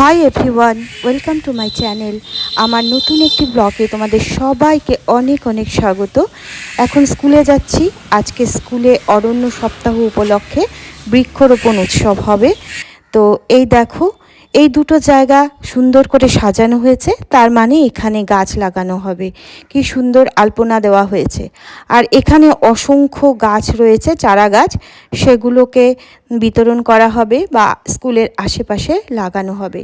Hi everyone welcome to my channel আমার নতুন একটি ব্লগে তোমাদের সবাইকে অনেক অনেক স্বাগত। এখন স্কুলে যাচ্ছি। আজকে স্কুলে অরণ্য সপ্তাহ উপলক্ষে বৃক্ষরোপণ উৎসব হবে। তো এই দেখো, এই দুটো জায়গা সুন্দর করে সাজানো হয়েছে। তার মানে এখানে গাছ লাগানো হবে। কি সুন্দর আলপনা দেওয়া হয়েছে। আর এখানে অসংখ্য গাছ রয়েছে চারা গাছ সেগুলোকে বিতরণ করা হবে বা স্কুলের আশেপাশে লাগানো হবে।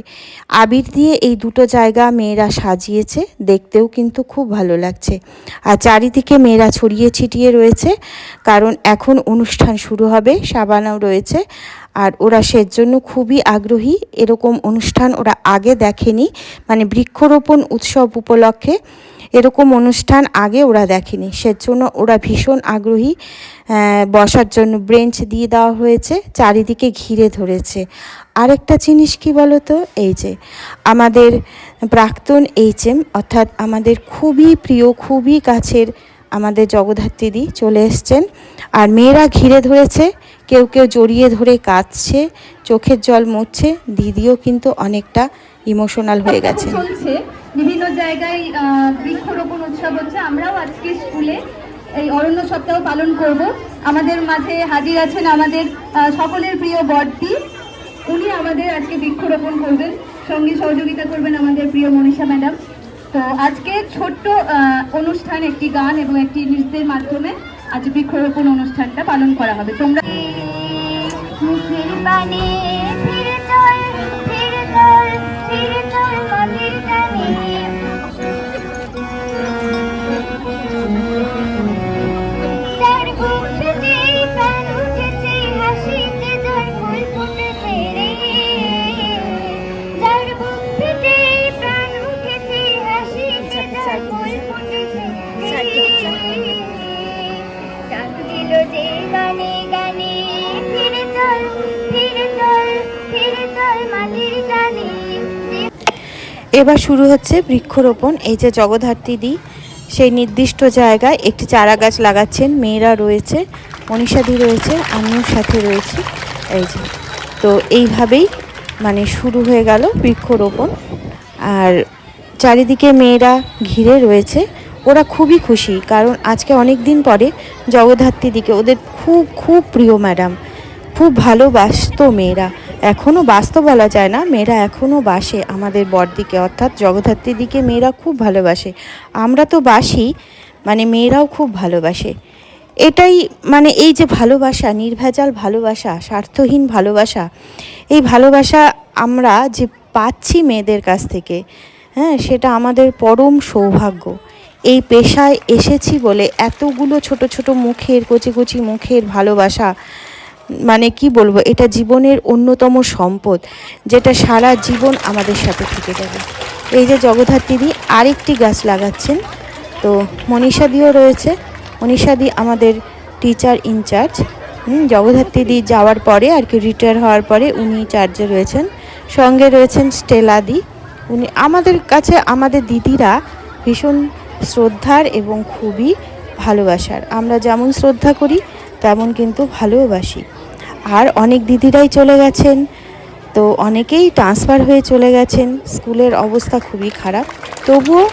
আবির দিয়ে এই দুটো জায়গা মেয়েরা সাজিয়েছে, দেখতেও কিন্তু খুব ভালো লাগছে। আর চারিদিকে মেয়েরা ছড়িয়ে ছিটিয়ে রয়েছে, কারণ এখন অনুষ্ঠান শুরু হবে, সাবানাও রয়েছে। আর ওরা সেজন্য খুবই আগ্রহী, এরকম অনুষ্ঠান ওরা আগে দেখেনি মানে বৃক্ষরোপণ উৎসব উপলক্ষে এরকম অনুষ্ঠান আগে ওরা দেখেনি। সেজন্য ওরা ভীষণ আগ্রহী বসার জন্য ব্রেঞ্চ দিয়ে দেওয়া হয়েছে। চারিদিকে ঘিরে ধরেছে। আরেকটা জিনিস কি বলো তো এই যে, আমাদের প্রাক্তন এইচএম অর্থাৎ আমাদের খুবই প্রিয়, খুবই কাছের আমাদের জগদ্ধাত্রীদি চলে এসছেন। আর মেয়েরা ঘিরে ধরেছে, কেউ কেউ জড়িয়ে ধরে কাঁদছে, চোখের জল মরছে দিদিও কিন্তু অনেকটা ইমোশনাল হয়ে গেছে। বিভিন্ন জায়গায় বৃক্ষরোপণ উৎসব হচ্ছে। আমরাও আজকে স্কুলে এই অরণ্য সপ্তাহ পালন করব। আমাদের মাঝে হাজির আছেন আমাদের সকলের প্রিয় বড়দি উনি আমাদের আজকে বৃক্ষরোপণ করবেন, সঙ্গে সহযোগিতা করবেন আমাদের প্রিয় মনীষা ম্যাডাম। তো আজকে ছোট্ট অনুষ্ঠান, একটি গান এবং একটি নৃত্যের মাধ্যমে আজ বৃক্ষরোপণ অনুষ্ঠানটা পালন করা হবে। তোমরা এবার শুরু হচ্ছে বৃক্ষরোপণ। এই যে জগদ্ধাত্রী দি, সেই নির্দিষ্ট জায়গায় একটি চারা গাছ লাগাচ্ছেন। মেয়েরা রয়েছে মনীষাদি রয়েছে, আমিও সাথে রয়েছি। এই যে, তো এইভাবেই মানে শুরু হয়ে গেল বৃক্ষরোপণ। আর চারিদিকে মেয়েরা ঘিরে রয়েছে। ওরা খুবই খুশি, কারণ আজকে অনেক দিন পরে জগদ্ধাত্রী দিকে, ওদের খুব খুব প্রিয় ম্যাডাম। খুব ভালোবাসতো মেয়েরা। এখনও বাস্ত বলা যায় না, মেয়েরা এখনও বাসে আমাদের বরদিকে অর্থাৎ জগদ্ধাত্রীর দিকে মেয়েরা খুব ভালোবাসে। আমরা তো বাসি মানে মেয়েরাও খুব ভালোবাসে। এটাই মানে এই যে ভালোবাসা, নির্ভেজাল ভালোবাসা, স্বার্থহীন ভালোবাসা, এই ভালোবাসা আমরা যে পাচ্ছি মেয়েদের কাছ থেকে হ্যাঁ সেটা আমাদের পরম সৌভাগ্য। এই পেশায় এসেছি বলে এতগুলো ছোট ছোট মুখের, কচি কচি মুখের ভালোবাসা মানে কি বলব, এটা জীবনের অন্যতম সম্পদ, যেটা সারা জীবন আমাদের সাথে থেকে যাবে। এই যে জগদ্ধাত্রীদি আরেকটি গাছ লাগাচ্ছেন, তো মনীষাদিও রয়েছে। মনীষাদি আমাদের টিচার ইনচার্জ হুম জগদ্ধাত্রীদি যাওয়ার পরে আর কি রিটায়ার হওয়ার পরে উনি চার্জে রয়েছেন। সঙ্গে রয়েছেন স্টেলাদি উনি আমাদের কাছে, আমাদের দিদিরা ভীষণ শ্রদ্ধার এবং খুবই ভালোবাসার। আমরা যেমন শ্রদ্ধা করি তেমন কিন্তু ভালোবাসি আর অনেক দিদিরাই চলে গেছেন, তো অনেকেই ট্রান্সফার হয়ে চলে গেছেন। স্কুলের অবস্থা খুবই খারাপ। তবুও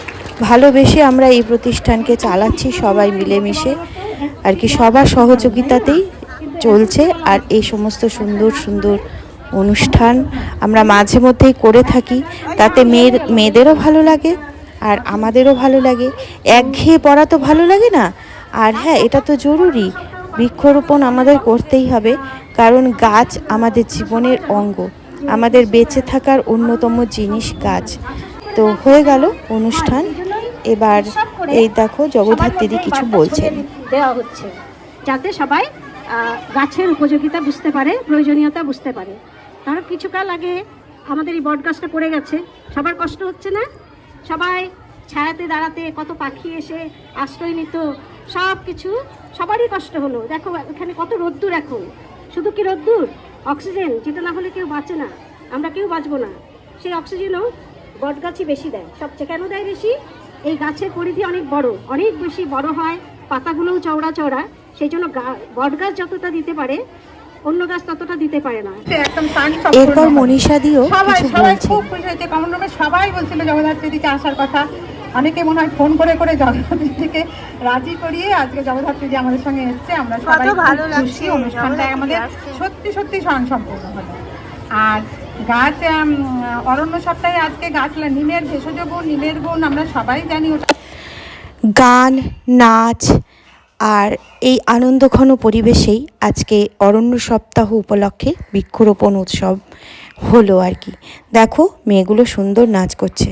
ভালোবেসে আমরা এই প্রতিষ্ঠানকে চালাচ্ছি সবাই মিলেমিশে। আর কি সবার সহযোগিতাতেই চলছে। আর এই সমস্ত সুন্দর সুন্দর অনুষ্ঠান আমরা মাঝে মধ্যেই করে থাকি। তাতে মেয়ের, মেয়েদেরও ভালো লাগে আর আমাদেরও ভালো লাগে। একঘেয়ে পড়া তো ভালো লাগে না? আর হ্যাঁ এটা তো জরুরি। বৃক্ষরোপণ আমাদের করতেই হবে কারণ গাছ আমাদের জীবনের অঙ্গ। আমাদের বেঁচে থাকার অন্যতম জিনিস গাছ। তো হয়ে গেল অনুষ্ঠান। এবার এই দেখো জগদ্ধাত্রীদি কিছু বলছেন। দেওয়া হচ্ছে। যাতে সবাই গাছের উপযোগিতা বুঝতে পারে প্রয়োজনীয়তা বুঝতে পারে। কারণ কিছু কাল আগে আমাদের এই বট গাছটা পড়ে গেছে। সবার কষ্ট হচ্ছে না? সবাই ছায়াতে দাঁড়াতে কত পাখি এসে আশ্রয় নিত সব কিছু সবারই কষ্ট হলো। দেখো এখানে কত রোদ্দুর এখন। শুধু কি রোদ্দুর? অক্সিজেন যেটা না হলে কেউ বাঁচে না। আমরা কেউ বাঁচবো না। সেই অক্সিজেনও বট গাছই বেশি দেয়। সবচেয়ে কেন দেয় বেশি? এই গাছের পরিধি অনেক বড়। অনেক বেশি বড় হয় পাতাগুলোও চওড়া চওড়া। সেই জন্য গা- বট গাছ যতটা দিতে পারে অন্য গাছ ততটা দিতে পারে না। একদম এরপর মনীষা দিও সবাই সবাই খুব খুশি হয়েছে। কমন রুমে সবাই বলছিল জগদ্ধাত্রী দিকে আসার কথা। অনেকে মনে হয় ফোন করে করে জগদ্ধাত্রী দিকে রাজি করিয়ে আজকে জগদ্ধাত্রী যে আমাদের সঙ্গে এসছে আমরা সবাই ভালো লাগছে অনুষ্ঠানটা আমাদের সত্যি সত্যি স্বয়ংসম্পূর্ণ হলো। আর গাছ অরণ্য সপ্তাহে আজকে গাছ নিমের ভেষজ গুণ নিমের গুণ আমরা সবাই জানি ওটা। গান নাচ আর এই আনন্দঘন পরিবেশেই আজকে অরণ্য সপ্তাহ উপলক্ষে বৃক্ষরোপণ উৎসব হলো আর কি। দেখো মেয়েগুলো সুন্দর নাচ করছে।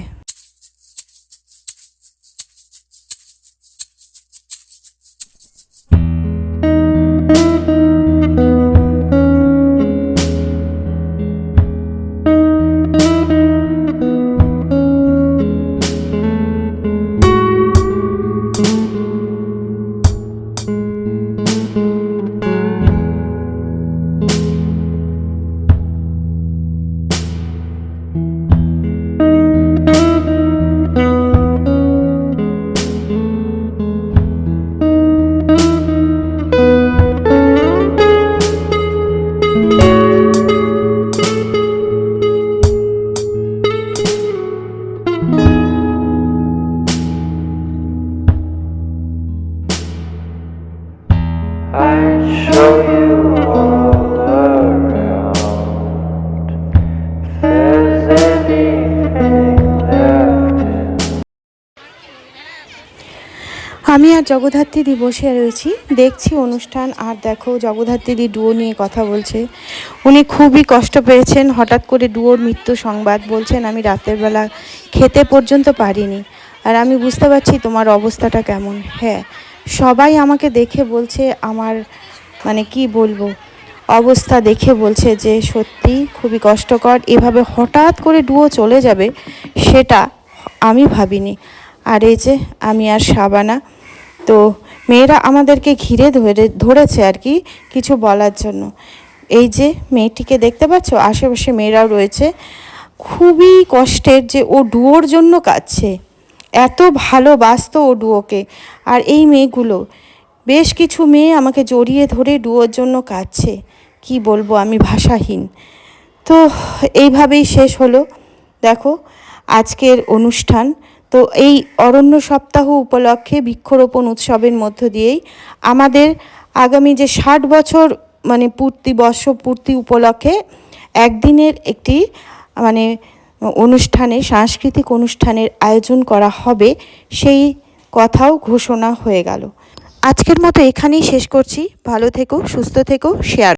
আর জগদ্ধাত্রী বসে রয়েছি। দেখছি অনুষ্ঠান, আর দেখো জগদ্ধাত্রী ডুয়ো নিয়ে কথা বলছে। উনি খুবই কষ্ট পেয়েছেন, হঠাৎ করে ডুয়োর মৃত্যু সংবাদ বলছেন, আমি রাতের বেলা খেতে পর্যন্ত পারিনি। আর আমি বুঝতে পারছি তোমার অবস্থাটা কেমন। হ্যাঁ সবাই আমাকে দেখে বলছে, আমার মানে কি বলব, অবস্থা দেখে বলছে যে সত্যি খুবই কষ্টকর। এভাবে হঠাৎ করে ডুয়ো চলে যাবে, সেটা আমি ভাবিনি। আর এই যে, আমি আর সাবানা তো মেয়েরা আমাদেরকে ঘিরে ধরে, ধরেছে আর কি কিছু বলার জন্য। এই যে মেয়েটিকে দেখতে পাচ্ছ, আশেপাশে মেয়েরাও রয়েছে। খুবই কষ্টের যে ও ডুয়োর জন্য কাঁদছে। এত ভালোবাসতো ও ডুয়োকে। আর এই মেয়েগুলো, বেশ কিছু মেয়ে আমাকে জড়িয়ে ধরে ডুয়োর জন্য কাঁদছে। কি বলব, আমি ভাষাহীন। তো এইভাবেই শেষ হলো। দেখো, আজকের অনুষ্ঠান তো এই অরণ্য সপ্তাহ উপলক্ষে বৃক্ষরোপণ উৎসবের মধ্য দিয়েই আমাদের আগামী যে ষাট বছর মানে পূর্তি বর্ষ পূর্তি উপলক্ষে একদিনের একটি মানে অনুষ্ঠানে, সাংস্কৃতিক অনুষ্ঠানের আয়োজন করা হবে, সেই কথাও ঘোষণা হয়ে গেল। আজকের মতো এখানেই শেষ করছি। ভালো থেকো, সুস্থ থেকো, শেয়ার